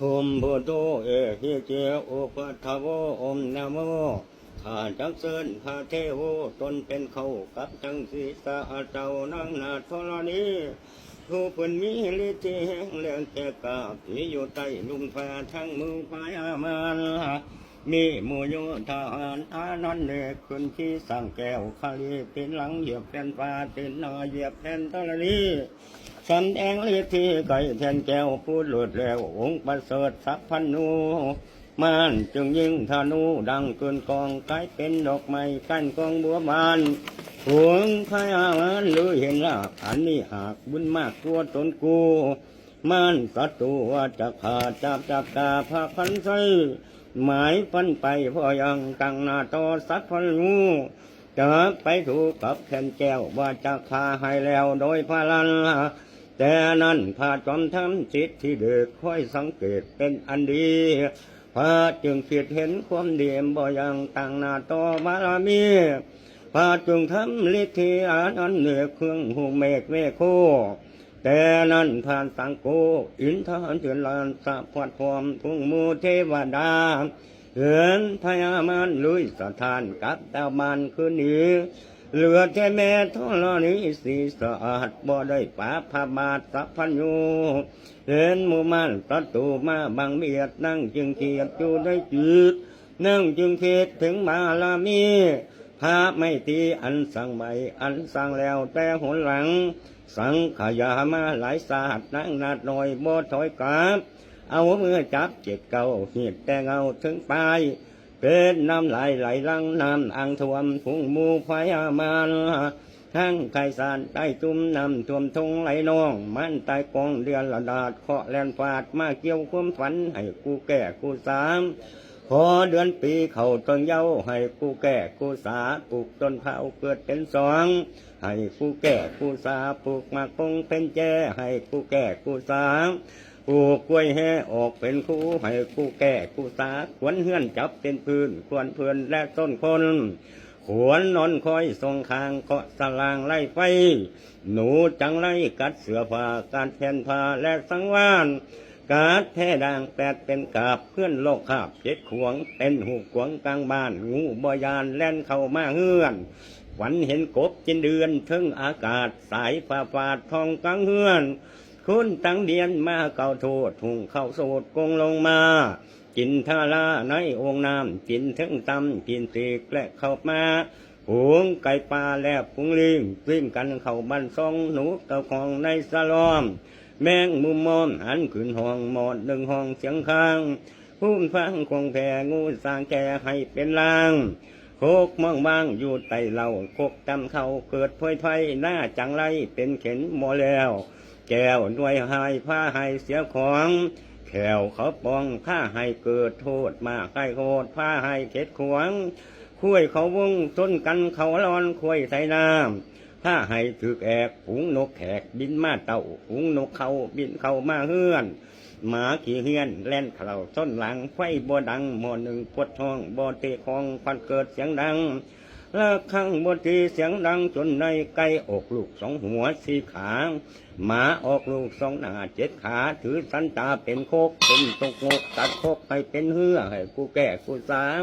โฮมโพโตเอหิเจโอปัทโวอมนะโมข้าจักเสินข้าเทโวตนเป็นเขากับจังสีสาเจ้านังนาธรณีผู้เพิ่นมีฤทธิ์แห่งแรงแก่กาผีอยู่ใต้ลุมฟ้าทั้งมือพายามันมีมูโยทหารอานันเนกขึ้นที่สั่งแก้วคาลีเป็นหลังเหยียบแผ่นฟ้าเป็นนาเหยียบแผ่นธรณี สำแดงฤทธิ์ไก่แทนแก้วพูดหลุดแล้วองค์ประเสริฐสัพพันนูมานจึงยิงธนูดังเกินกองกลายเป็นดอกไม้กั้นกองบัวบานหวงพยามันหรือเห็นลาอันนี้หากบุญมากตัวตนกูมันกัตตัวว่าจะขาดจับจับตาพาพันใสหมายพันไปพอยังตั้งหน้าต่อสัพพันนูจะไปถูกกับแผ่นแก้วว่าจะคาให้แล้วโดยพลัน แต่นั้นพาจอมทำจิตที่เด็กค่อยสังเกตเป็นอันดีพาจึงคิดเห็นความเดียมบ่ยังต่างนาต่อบารมีพาจึงทำฤทธิอานันเหนือเครื่องหูเมฆเมฆโค แต่นั้นผ่านสังโก อินทานเถือนลานสะพัดพรมทุ่งมูเทวดาเหินพยามานลุยสถานกับดาวมันคืนนี้ เหลือแต่แม่ทรณีสีสะอาดบ่ได้ป่าพาบาทสัพพัญญูเห็นมูมันประตูมาบางเมียดนั่งจึงเทียบอยู่ได้จืด นั่งจึงเคิดถึงมาลามีพาไม่ตีอันสั่งใหม่อันสั่งแล้วแต่หนหลัง สังขยามาหลายศาสตร์นั่งนาดหน่อยบ่ถอยกลับเอามือจับเจ็ดเก่าเหียดแต่เงาถึงปลาย เป็นน้ำไหลไหลลังน้ำอ่างท่วมพุ่งมูพยามานทั้งไข่สารใต้จุ่มน้ำท่วมทงไหลนอง มันตายกองเดือนละดาดเคาะแลนฟาดมาเกี่ยวความฝัน ให้กูแก่กูสามพอเดือนปีเข้าต้นเย้าให้กูแก่กูสาปลูกต้นเผาเกิดเป็นสอง ให้กูแก่กูสาปลูกมากคงเป็นแจให้กูแก่กูสา กูกล้วยแห่ออกเป็นคู่ให้กูแก่กูสาขวนเฮือนจับเป็นพื้นควรเพื่อนและต้นคนขวนนอนคอยทรงคางเกาะสลางไล่ไฟ หนูจังไล่กัดเสือผาการแทนผาและสังวานกาดแท่ด่างแปดเป็นกาบเพื่อนโลกขาบเจ็ดขวงเป็นหูขวงกลางบ้าน งูบอยานแล่นเข้ามาเฮือนฝันเห็นกบจินเดือนถึงอากาศสายฟ้าฟาดทองกลางเฮือน คุณตั้งเดียนมาเก่าโทษทุ่งเข้าโสดกงลงมา กินทาราในองค์น้ำกินถึงตำกินตีกและเข้ามาหวงไก่ปลาและพุงลิงวิ่งกันเข้าบ้านซองหนูเต่าของในสลอม แมงมุมมอมหันขึ้นห้องหมอดหนึ่งห้องเสียงข้างพุ่มฟังคงแผ่งูสร้างแก่ให้เป็นลางโคกมองบางอยู่ใต้เหล่าโคกตำเขาเกิดพอยไฟหน้าจังไรเป็นเข็นหมอแล้ว แก้วหน่วยหายผ้าให้เสียของแขวเขาปองผ้าให้เกิดโทษมาใกล้โคตรผ้าให้เข็ดขวางคุยเขาวงต้นกันเขาร้อนคุยใส่น้ำผ้าให้ถึกแอกหุงนกแขกบินมาเต่าหุงนกเขาบินเข้ามาเฮือนหมาขี่เฮือนแล่นเข่าต้นหลังไฟบ่ดังหมอหนึ่งปวดท้องบ่เตะคองควันเกิดเสียงดัง ล้วข้างบนทีเสียงดังจนในไก่อกลูกสองหัวสี่ขาหมาออกลูกสองหน้าเจ็ดขาถือสันตาเป็นโคกเป็นตกงกตัดโคกให้เป็นเหือให้กูแก่กูสาม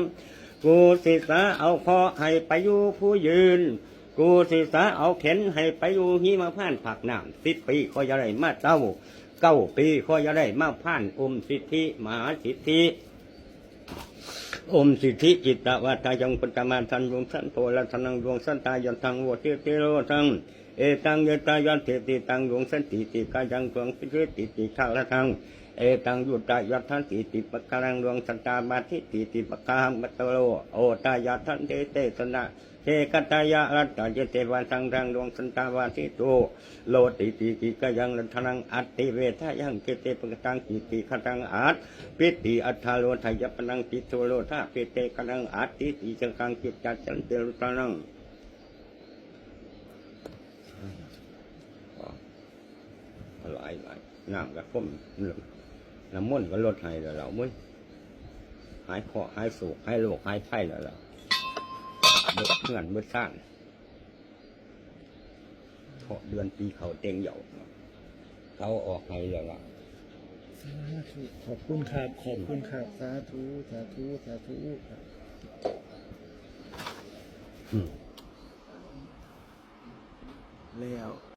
กูศิษาเอาคอให้ไปอยู่ผู้ยืน กูศิษาเอาเข็นให้ไปอยู่หิมาผ่านผักน้ำสิบปีก็จะได้มาเต้าเก้าปีก็จะได้มาผ่านอมสิทธิมหาสิทธิ อมสิทธิจิตตวัตายังปัตตมาทันดวงสันโพละทนังดวงสันตายันทังวติเตโรทัง เอตังยตายันเทติตังดวงสันติติกายังดวงปิเรติติทาละทังเอตังยุตตายัทันติติปะการังดวงสันตาบาทิติติปะกาหังมัตตโลโอตายัทันเตเตสนะเทกตายะรัตตาเจเตวันสังรังดวงสันตาวาทิโตโลติติกิกายังลันทนังอัตติเวทายังเกเตปะตังติติคตังอัตปิติอัฏฐาโลทายปนังติโตโลธาปิเตกนังอัตติติจังกังกิจจัดจันเตลุตานัง หลายหลายน้ำกับผมน้ำมันต์ก็ลดให้แล้วเรามุ้ยหายเคราะห์หายโศกหายโรคหายไข้แล้วเราเบิดเพื่อนเบิดสร้างเพราะเดือนปีเขาเต็งเหยาเขาออกให้แล้วล่ะสาธุขอบคุณครับ ขอบคุณครับ สาธุสาธุสาธุครับอืมแล้ว